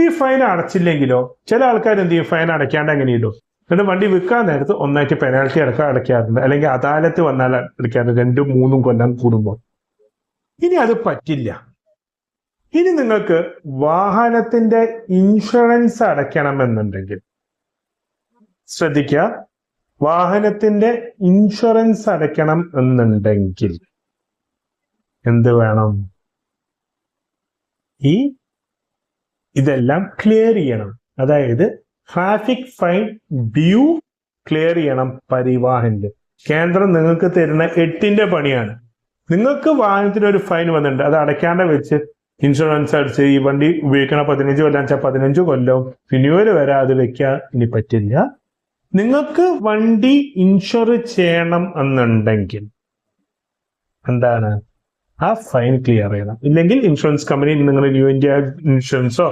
ഇപ്പൊ ഈ ഫൈൻ അടച്ചില്ലെങ്കിലോ ചില ആൾക്കാർ എന്ത് ചെയ്യും? ഫൈൻ അടയ്ക്കാണ്ട് എങ്ങനെ ഇടും. എന്നിട്ട് വണ്ടി വിൽക്കാൻ നേരത്ത് ഒന്നായിട്ട് പെനാൽറ്റി അടക്കം അടയ്ക്കാറുണ്ട്. അല്ലെങ്കിൽ അദാലത്ത് വന്നാൽ അടയ്ക്കാറുണ്ട്. രണ്ടും മൂന്നും കൊല്ലം കൂടുമ്പോൾ. ഇനി അത് പറ്റില്ല. ഇനി നിങ്ങൾക്ക് വാഹനത്തിന്റെ ഇൻഷുറൻസ് അടയ്ക്കണമെന്നുണ്ടെങ്കിൽ ശ്രദ്ധിക്കുക. വാഹനത്തിന്റെ ഇൻഷുറൻസ് അടയ്ക്കണം എന്നുണ്ടെങ്കിൽ എന്ത് വേണം? ഈ ഇതെല്ലാം ക്ലിയർ ചെയ്യണം. അതായത് ട്രാഫിക് ഫൈൻ ഡ്യൂ ക്ലിയർ ചെയ്യണം പരിവാഹനിൽ. കേന്ദ്രം നിങ്ങൾക്ക് തരുന്ന എട്ടിന്റെ പണിയാണ്. നിങ്ങൾക്ക് വാഹനത്തിന് ഒരു ഫൈൻ വന്നിട്ടുണ്ട്. അത് അടയ്ക്കാണ്ട് വെച്ച് ഇൻഷുറൻസ് അടിച്ച് ഈ വണ്ടി ഉപയോഗിക്കണ പതിനഞ്ച് കൊല്ലം വെച്ചാൽ പതിനഞ്ച് കൊല്ലം റിന്യൂവൽ വരെ അത് വെക്കാൻ ഇനി പറ്റില്ല. നിങ്ങൾക്ക് വണ്ടി ഇൻഷുർ ചെയ്യണം എന്നുണ്ടെങ്കിൽ എന്താണ്? ആ ഫൈൻ ക്ലിയർ ചെയ്യണം. ഇല്ലെങ്കിൽ ഇൻഷുറൻസ് കമ്പനി നിങ്ങൾ ന്യൂ ഇന്ത്യ ഇൻഷുറൻസോ